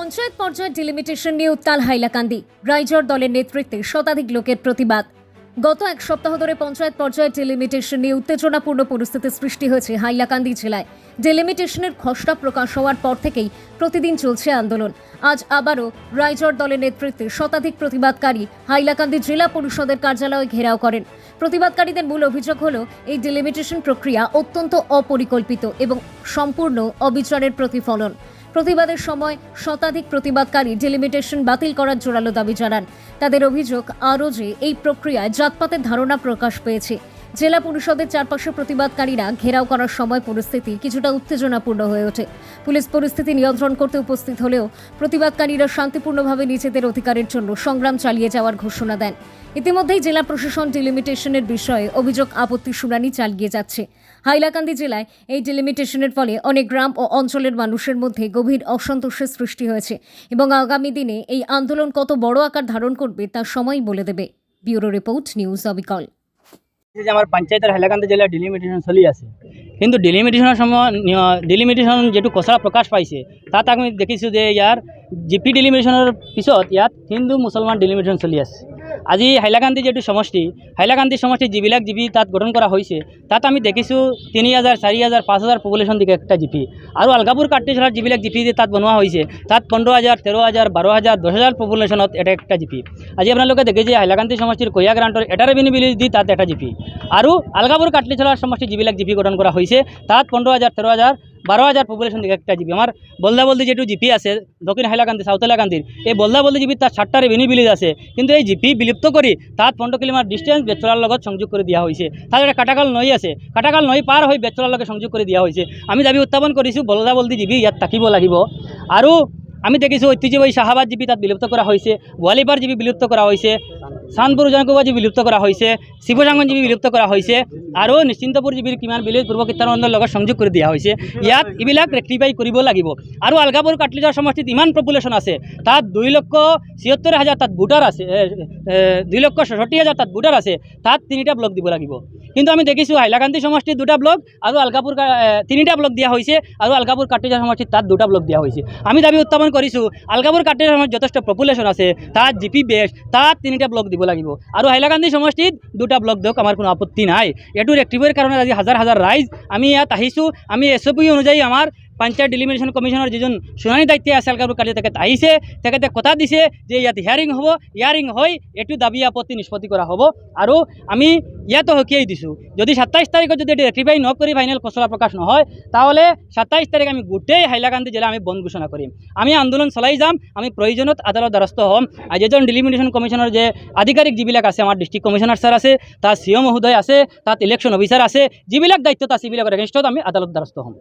পঞ্চায়েত পর্যায়ে ডিলিমিটেশন নিয়ে উত্তাল হাইলাকান্দি। রাইজর দলের নেতৃত্বে শতাধিক লোকের প্রতিবাদ। গত এক সপ্তাহ ধরে পঞ্চায়েত পর্যায়ে ডিলিমিটেশন নিয়ে উত্তেজনাপূর্ণ পরিস্থিতি সৃষ্টি হয়েছে হাইলাকান্দি জেলায়। ডিলিমিটেশনের খসড়া প্রকাশ হওয়ার পর থেকেই প্রতিদিন চলছে আন্দোলন। আজ আবারও রাইজর দলের নেতৃত্বে শতাধিক প্রতিবাদকারী হাইলাকান্দি জেলা পরিষদের কার্যালয়ে ঘেরাও করেন। প্রতিবাদকারীদের মূল অভিযোগ হল, এই ডিলিমিটেশন প্রক্রিয়া অত্যন্ত অপরিকল্পিত এবং সম্পূর্ণ অবিচারের প্রতিফলন। প্রতিবাদের সময় শতাধিক প্রতিবাদকারী ডিলিমিটেশন বাতিল করার জোরালো দাবি জানান। তাদের অভিযোগ, আরও যে এই প্রক্রিয়ায় জাতপাতের ধারণা প্রকাশ পেয়েছে। জেলা পরিষদের চারপাশে প্রতিবাদকারীরা ঘেরাও করার সময় পরিস্থিতি কিছুটা উত্তেজনাপূর্ণ হয়ে ওঠে। পুলিশ পরিস্থিতি নিয়ন্ত্রণ করতে উপস্থিত হলেও প্রতিবাদকারীরা শান্তিপূর্ণভাবে নিজেদের অধিকারের জন্য সংগ্রাম চালিয়ে যাওয়ার ঘোষণা দেন। ইতিমধ্যেই জেলা প্রশাসন ডিলিমিটেশনের বিষয়ে অভিযোগ আপত্তি শুনানি চালিয়ে যাচ্ছে। হাইলাকান্দি জেলায় এই ডিলিমিটেশনের ফলে অনেক গ্রাম ও অঞ্চলের মানুষের মধ্যে গভীর অসন্তোষের সৃষ্টি হয়েছে এবং আগামী দিনে এই আন্দোলন কত বড় আকার ধারণ করবে তা সময় বলে দেবে। ব্যুরো রিপোর্ট, নিউজ অবিকল। যে আমার পঞ্চায়েতের হাইলাকান্দি জেলার ডিলিমিটেশন চলি আছে। কিন্তু ডিলিমিটেশনের সময় ডিলিমিটেশন যেটু কচৰা প্ৰকাশ পাইছে, তাত আমি দেখিছোঁ যে ইয়াৰ জি পি পিছত ইয়াত হিন্দু, মুছলমান ডিলিমিটেশন চলি আছে। আজি হাইলাকান্দি যিটো সমষ্টি, হাইলাকান্দি সমষ্টি যিবিলাক জিপি তাত গঠন কৰা হৈছে, তাত আমি দেখিছোঁ তিনি হাজাৰ, চাৰি হাজাৰ, পাঁচ হাজাৰ পপুলেশ্যন দিকে একটা জিপি। আৰু আলগাপুৰ কাৰ্টিচলাৰ যিবিলাক জিপি তাত বনোৱা হৈছে, তাত পোন্ধৰ হাজাৰ, তেৰ হাজাৰ, বাৰ হাজাৰ, দহ হাজাৰ পপুলেশ্যনত এটা একটা জিপি। আজি আপোনালোকে দেখিছে হাইলাকান্দি সমষ্টিৰ কহিয়া গ্ৰাণ্টৰ এটা ৰেভিনিউ বিল দি তাত এটা জিপি। আৰু আলগাপুৰ কাটলিচলাৰ সমষ্টি যিবিলাক জিপি গঠন কৰা হৈছে, তাত পোন্ধৰ হাজাৰ, তেৰ হাজাৰ বাৰ হাজাৰ পপুলেশ্যন দিকে একটা জিপি আমাৰ বলদা বলদি যিটো জিপি আছে, দক্ষিণ হাইলাকান্দি সাউথ হাইলাকান্দিৰ এই বলদা বলদি জিপিত তাত সাতটা ৰেভিনিউ ভিলেজ আছে। কিন্তু এই জিপি বিলুপ্ত কৰি তাত পোন্ধৰ কিলোমিটাৰ ডিষ্টেঞ্চ বেচৰাৰ লগত সংযোগ কৰি দিয়া হৈছে তাত এটা কাটাকাল নৈ আছে। কাটাকাল নৈ পাৰ হৈ বেচৰাৰ লগত সংযোগ কৰি দিয়া হৈছে আমি দাবি উত্থাপন কৰিছোঁ বলদা বলদি জিপি ইয়াত থাকিব লাগিব। আৰু আমি দেখিছোঁ ঐতিহ্যবাহী শাহাবাদ জিপি তাত বিলুপ্ত কৰা হৈছে গোৱালিপাৰ জিপি বিলুপ্ত কৰা হৈছে চান্দপুৰ উজানকুবা জিপি বিলুপ্ত কৰা হৈছে শিৱসাংগন জিপি বিলুপ্ত কৰা হৈছে আৰু নিশ্চিন্তপুৰ জিপিৰ কিমান বিলেজ পূৰ্ব কীৰ্তনন্দৰ লগত সংযোগ কৰি দিয়া হৈছে ইয়াত এইবিলাক ৰেক্টিফাই কৰিব লাগিব। আৰু আলগাপুৰ কাটলিজাৰ সমষ্টিত ইমান পপুলেশ্যন আছে, তাত দুই লক্ষ ছিয়ত্তৰ হাজাৰ তাত ভোটাৰ আছে দুই লক্ষ ছষষ্ঠি হাজাৰ তাত ভোটাৰ আছে, তাত তিনিটা ব্লক দিব লাগিব। কিন্তু আমি দেখিছোঁ হাইলাকান্দি সমষ্টিত দুটা ব্লক আৰু আলগাপুৰ তিনিটা ব্লক দিয়া হৈছে আৰু আলগাপুৰ কাটলিজাৰ সমষ্টিত তাত দুটা ব্লক দিয়া হৈছে। আমি দাবি উত্থাপন কৰিছোঁ আলগাপুৰ কাটলিজাৰ সমষ্টিত যথেষ্ট পপুলেশ্যন আছে, তাত জি পি বেছ তাত তিনিটা ব্লক দিব লাগিব। আৰু হাইলাকান্দি সমষ্টিত দুটা ব্লক দিয়ক, আমাৰ কোনো আপত্তি নাই। এইটো ৰেক্টিফাইৰ কাৰণে আজি হাজাৰ হাজাৰ ৰাইজ আমি ইয়াত আহিছোঁ। আমি এছ অ' পি অনুযায়ী আমাৰ পঞ্চায়ত ডিলিমিনেশ্যন কমিশ্যনৰ যিজন শুনানি দায়িত্ব আছে আলগাপুৰ কালি তেখেত আহিছে, তেখেতে কথা দিছে যে ইয়াত হিয়াৰিং হ'ব হিয়াৰিং হৈ এইটো দাবি আপত্তি নিষ্পত্তি কৰা হ'ব। আৰু আমি ইয়াতো সকীয়াই দিছোঁ, যদি সাতাইছ তাৰিখত যদি এটি ৰেক্টিফাই নকৰি ফাইনেল খচৰা প্ৰকাশ নহয়, তাহলে সাতাইছ তাৰিখ আমি গোটেই হাইলাকান্দি জিলা আমি বন্ধ ঘোষণা কৰিম। আমি আন্দোলন চলাই যাম, আমি প্ৰয়োজনত আদালত দ্বাৰস্থ হ'ম। আৰু এজন ডিলিমিনেশ্যন কমিশ্যনৰ যে আধিকাৰিক যিবিলাক আছে, আমাৰ ডিষ্ট্ৰিক্ট কমিশ্যনাৰ ছাৰ আছে তাত চি মহোদয় আছে, তাত ইলেকশ্যন অফিচাৰ আছে, যিবিলাক দায়িত্বত আছে, সেইবিলাকৰ এগেইনষ্টত আমি আদালত দ্বাৰস্থ হ'ম।